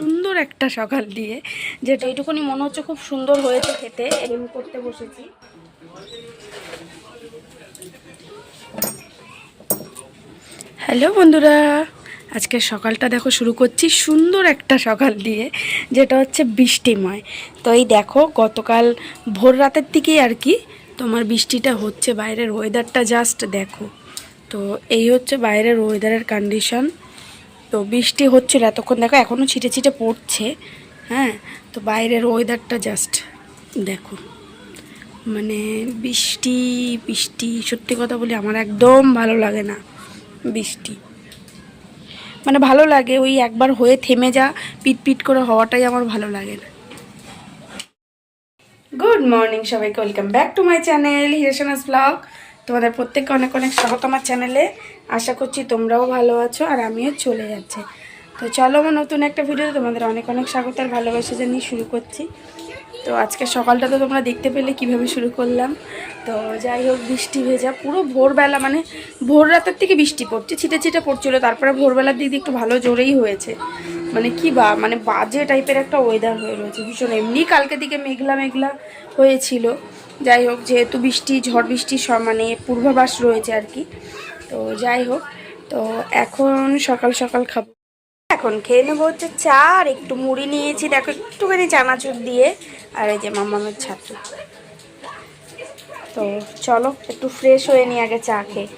সুন্দর একটা সকাল দিয়ে, যেটা এইটুকুনি মনে হচ্ছে খুব সুন্দর হয়েছে খেতে। এম করতে বসেছি। হ্যালো বন্ধুরা আজকে সকালটা দেখো শুরু করছি সুন্দর একটা সকাল দিয়ে, যেটা হচ্ছে বৃষ্টিময়। তো এই দেখো, গতকাল ভোর রাতের দিকেই আর কি তোমার বৃষ্টিটা হচ্ছে, বাইরের ওয়েদারটা জাস্ট দেখো। তো এই হচ্ছে বাইরের ওয়েদারের কন্ডিশন তো বৃষ্টি হচ্ছিল এতক্ষণ, দেখো এখনও ছিটে ছিটে পড়ছে হ্যাঁ? তো বাইরের ওয়েদারটা জাস্ট দেখো। মানে বৃষ্টি বৃষ্টি, সত্যি কথা বলি আমার একদম ভালো লাগে না বৃষ্টি। মানে ভালো লাগে, ওই একবার হয়ে থেমে যা পিট পিট করে হওয়াটাই আমার ভালো লাগে না। গুড মর্নিং সবাইকে welcome back to my channel হিরেশনাস blog তোমাদের প্রত্যেককে অনেক অনেক স্বাগত আমার চ্যানেলে। আশা করছি তোমরাও ভালো আছো আর আমিও চলে যাচ্ছে। তো চলো আমার নতুন একটা ভিডিও তোমাদের অনেক অনেক স্বাগত আর ভালোবাসা জানিয়ে শুরু করছি। তো আজকে সকালটা তো তোমরা দেখতে পেলে কীভাবে শুরু করলাম। তো যাই হোক, বৃষ্টি ভেজা, পুরো ভোরবেলা মানে ভোর রাতের থেকে বৃষ্টি পড়ছে, ছিটে ছিটে পড়ছিল। তারপরে ভোরবেলার দিক দিয়ে একটু ভালো জোরেই হয়েছে। মানে কি বা মানে বাজে টাইপের একটা ওয়েদার হয়ে রয়েছে, ভীষণ। এমনি কালকে দিকে মেঘলা মেঘলা হয়েছিল। যাই হোক, যেহেতু বৃষ্টি, ঝড় বৃষ্টি সব মানে পূর্বাভাস রয়েছে আর কি। তো যাই হোক, তো এখন সকাল সকাল খাব। এখন খেয়ে নেব হচ্ছে চা আর একটু মুড়ি নিয়েছি। দেখো, একটুখানি চানাচুর দিয়ে আর এই যে মামামের ছাত্র তো চলো, একটু ফ্রেশ হয়ে নিই আগে চা খেয়ে।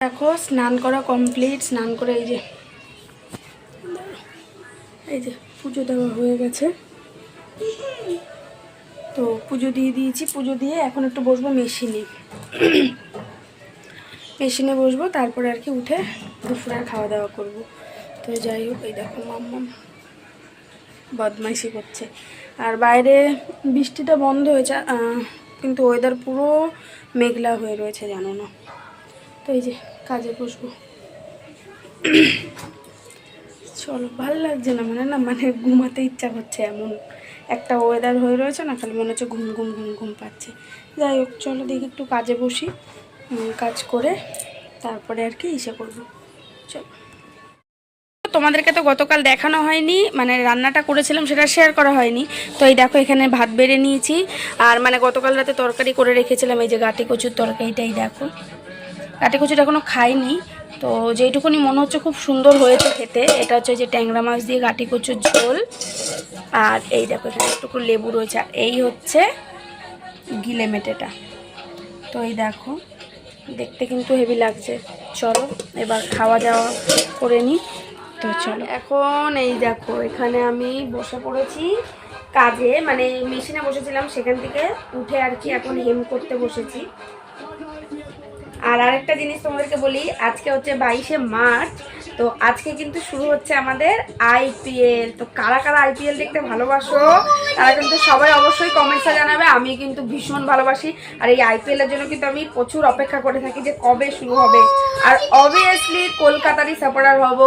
দেখো, স্নান করা কমপ্লিট স্নান করে এই যে এই যে পুজো দেওয়া হয়ে গেছে। তো পুজো দিয়ে দিয়েছি। পুজো দিয়ে এখন একটু বসবো মেশিনে। মেশিনে বসবো, তারপরে আর কি উঠে দুপুরে আর খাওয়া দাওয়া করব। তো যাই হোক, এই দেখো মাম্মাম বদমাইশি করছে। আর বাইরে বৃষ্টিটা বন্ধ হয়েছে কিন্তু ওয়েদার পুরো মেঘলা হয়ে রয়েছে, জানো না। তো এই যে কাজে বসবো। চলো, ভালো লাগছে না মানে না মানে ঘুমাতে ইচ্ছা করছে এমন। একটা ওয়েদার হয়ে রয়েছে না খালি মনে হচ্ছে ঘুম ঘুম ঘুম ঘুম পাচ্ছে। যাই হোক, চলো দেখি একটু কাজে বসি কাজ করে তারপরে আর কি ইসে করব। চলো। তোমাদেরকে তো গতকাল দেখানো হয়নি মানে রান্নাটা করেছিলাম সেটা শেয়ার করা হয়নি। তো এই দেখো, এখানে ভাত বেড়ে নিয়েছি, আর মানে গতকাল রাতে তরকারি করে রেখেছিলাম, এই যে গাটি কচুর তরকারিটাই দেখো। গাটি কচুটা এখনও খাইনি তো যেইটুকুনি মনে হচ্ছে খুব সুন্দর হয়েছে খেতে, এটা হচ্ছে যে ট্যাংরা মাছ দিয়ে গাটি কচুর ঝোল। আর এই দেখো একটুকু লেবু রয়েছে, আর এই হচ্ছে গিলে মেটেটা। তো এই দেখো, দেখতে কিন্তু হেভি লাগছে। চলো, এবার খাওয়া দাওয়া করে নিই তো চলো। এখন এই দেখো, এখানে আমি বসে পড়েছি কাজে মানে মেশিনে বসেছিলাম, সেখান থেকে উঠে আর কি এখন হেম করতে বসেছি। আর আরেকটা জিনিস তোমাদেরকে বলি, আজকে হচ্ছে বাইশে মার্চ, তো আজকে কিন্তু শুরু হচ্ছে আমাদের আইপিএল তো কারা কারা আইপিএল দেখতে ভালোবাসো, তারা কিন্তু সবাই অবশ্যই কমেন্টসে জানাবে, আমি কিন্তু ভীষণ ভালোবাসি। আর এই আইপিএলের জন্য কিন্তু আমি প্রচুর অপেক্ষা করে থাকি যে কবে শুরু হবে। আর অবভিয়াসলি কলকাতারই সাপোর্টার হব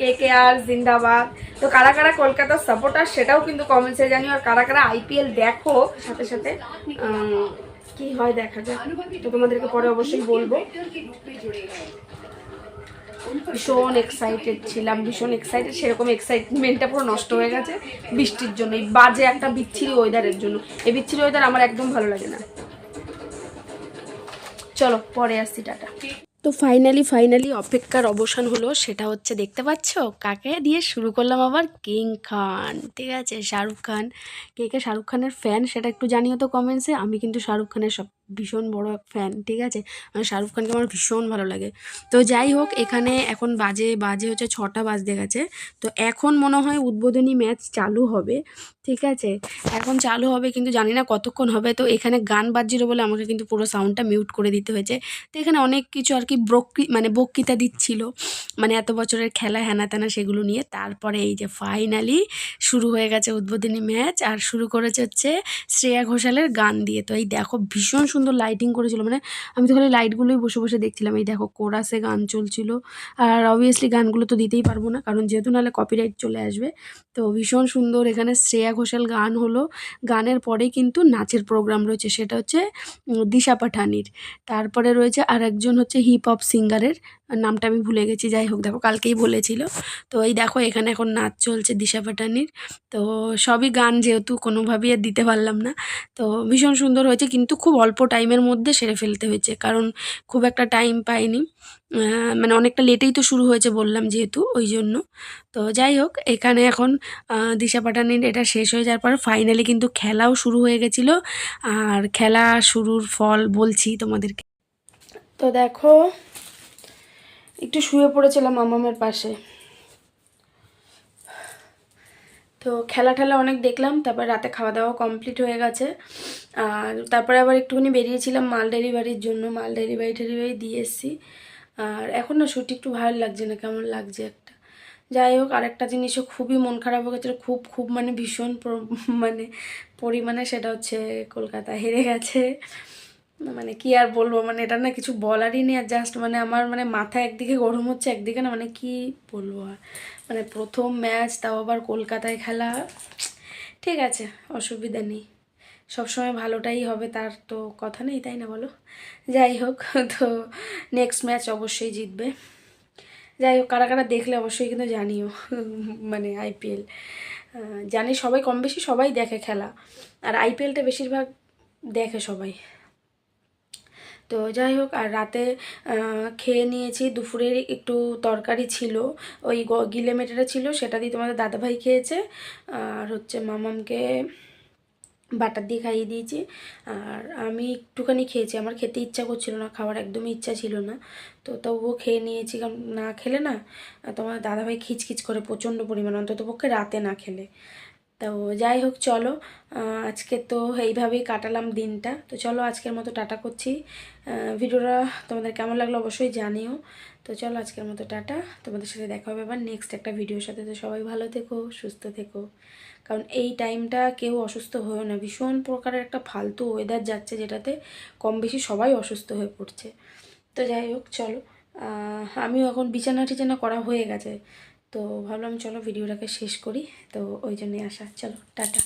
কে কে আর, জিন্দাবাদ। তো কারা কারা কলকাতার সাপোর্টার সেটাও কিন্তু কমেন্টসে জানিও, আর কারা কারা আইপিএল দেখো, সাথে সাথে কি হয় দেখা যাক। তো তোমাদেরকে পরে অবশ্যই বলব। ভীষণ এক্সাইটেড ছিলাম, ভীষণ এক্সাইটেড সেরকম এক্সাইটমেন্টটা পুরো নষ্ট হয়ে গেছে বৃষ্টির জন্য, এই বাজে একটা বিচ্ছিরি ওয়েদারের জন্য। এই বিচ্ছিরি ওয়েদার আমার একদম ভালো লাগে না। চলো, পরে আসছি, টাটা। তো ফাইনালি ফাইনালি অপেক্ষার অবসান হলো, সেটা হচ্ছে দেখতে পাচ্ছ? কাকে দিয়ে শুরু করলাম আবার? কিং খান। ঠিক আছে, শাহরুখ খান। কে কে শাহরুখ খানের ফ্যান সেটা একটু জানিও তো কমেন্টসে আমি কিন্তু শাহরুখ খানের সব, ভীষণ বড় ফ্যান ঠিক আছে? মানে শাহরুখ খানকে আমার ভীষণ ভালো লাগে। তো যাই হোক, এখানে এখন বাজে বাজে হচ্ছে ছটা বাজতে গেছে। তো এখন মনে হয় উদ্বোধনী ম্যাচ চালু হবে। ঠিক আছে? এখন চালু হবে কিন্তু জানি না কতক্ষণ হবে। তো এখানে গান বাজছিল বলে আমাকে কিন্তু পুরো সাউন্ডটা মিউট করে দিতে হয়েছে। তো এখানে অনেক কিছু আর কি বক্রি মানে বক্তৃতা দিচ্ছিল। মানে এত বছরের খেলা হ্যানা ত্যানা সেগুলো নিয়ে। তারপরে এই যে ফাইনালি শুরু হয়ে গেছে উদ্বোধনী ম্যাচ আর শুরু করেছে হচ্ছে শ্রেয়া ঘোষালের গান দিয়ে। তো এই দেখো ভীষণ সুন্দর লাইটিং করেছিল। মানে আমি তো খালি লাইটগুলোই বসে বসে দেখছিলাম। এই দেখো কোরাসে গান চলছিল। আর অবভিয়াসলি গানগুলো তো দিতেই পারব না। কারণ যেহেতু নাহলে কপিরাইট চলে আসবে। তো ভীষণ সুন্দর এখানে শ্রেয়া ঘোষাল গান হলো। গানের পরে কিন্তু নাচের প্রোগ্রাম রয়েছে, সেটা হচ্ছে দিশা পাঠানির। তারপরে রয়েছে আর একজন হচ্ছে হিপ হপ সিঙ্গারের নামটা আমি ভুলে গেছি, যাই হোক, দেখো কালকেই বলেছিল। তো এই দেখো, এখানে এখন নাচ চলছে দিশা পাটানির। তো সবই গান যেহেতু কোনোভাবেই আর দিতে পারলাম না। তো ভীষণ সুন্দর হয়েছে, কিন্তু খুব অল্প টাইমের মধ্যে সেরে ফেলতে হয়েছে, কারণ খুব একটা টাইম পাইনি। মানে অনেকটা লেটেই তো শুরু হয়েছে বললাম যেহেতু, ওই জন্য। তো যাই হোক, এখানে এখন দিশা পাটানির এটা শেষ হয়ে যাওয়ার পর ফাইনালি কিন্তু খেলাও শুরু হয়ে গেছিল। আর খেলা শুরুর ফল বলছি তোমাদেরকে। তো দেখো একটু শুয়ে পড়েছিলাম মামামের পাশে। তো খেলা টেলা অনেক দেখলাম, তারপর রাতে খাওয়া দাওয়া কমপ্লিট হয়ে গেছে। আর তারপরে আবার একটুখানি বেরিয়েছিলাম মাল ডেলিভারির জন্য, মাল ডেলিভারি টেলিভারি দিয়ে এসেছি। আর এখন না শুটি একটু ভালো লাগছে না, কেমন লাগছে একটা। যাই হোক, আরেকটা জিনিসও খুবই মন খারাপ হয়ে গেছিল, খুব খুব মানে ভীষণ মানে পরিমাণে সেটা হচ্ছে কলকাতা হেরে গেছে। মানে কি আর বলব? মানে এটা না কিছু বলারই নেই, আর জাস্ট মানে আমার মানে মাথা একদিকে গরম হচ্ছে, একদিকে না মানে কি বলব আর? মানে প্রথম ম্যাচ তাও আবার কলকাতায় খেলা। ঠিক আছে, অসুবিধা নেই। সবসময় ভালোটাই হবে, তার তো কথা নেই, তাই না বলো? যাই হোক, তো নেক্সট ম্যাচ অবশ্যই জিতবে। যাই হোক, কারা কারা দেখলে অবশ্যই কিন্তু জানিও মানে আইপিএল জানি সবাই কম বেশি সবাই দেখে খেলা। আর আইপিএলটা বেশিরভাগ দেখে সবাই। তো যাই হোক, আর রাতে খেয়ে নিয়েছি। দুপুরের একটু তরকারি ছিল। ওই গিলে মেটেটা ছিল, সেটা দিয়ে তোমাদের দাদাভাই খেয়েছে। আর হচ্ছে মামামকে বাটার দিয়ে খাইয়ে দিয়েছি। আর আমি একটুখানি খেয়েছি। আমার খেতে ইচ্ছা করছিল না, খাওয়ার একদমই ইচ্ছা ছিল না। তো তবুও খেয়ে নিয়েছি। কারণ না খেলে না তোমার দাদাভাই খিচখিচ করে প্রচণ্ড পরিমাণ অন্তত পক্ষে রাতে না খেলে। তো যাই হোক, চলো আজকে তো এইভাবেই কাটালাম দিনটা। তো চলো, আজকের মতো টাটা করছি। ভিডিওটা তোমাদের কেমন লাগল অবশ্যই জানিও। তো চলো, আজকের মতো টাটা। তোমাদের সাথে দেখা হবে আবার নেক্সট একটা ভিডিওর সাথে। তো সবাই ভালো থেকো, সুস্থ থেকো। কারণ এই টাইমটা কেউ অসুস্থ হয়েও না। ভীষণ প্রকারের একটা ফালতু ওয়েদার যাচ্ছে যেটাতে কম বেশি সবাই অসুস্থ হয়ে পড়ছে। তো যাই হোক, চলো আমিও এখন বিছানা টিছানা করা হয়ে গেছে। তো ভাবলাম চলো ভিডিওটাকে শেষ করি। তো ওই জন্যই আসা। চলো টাটা।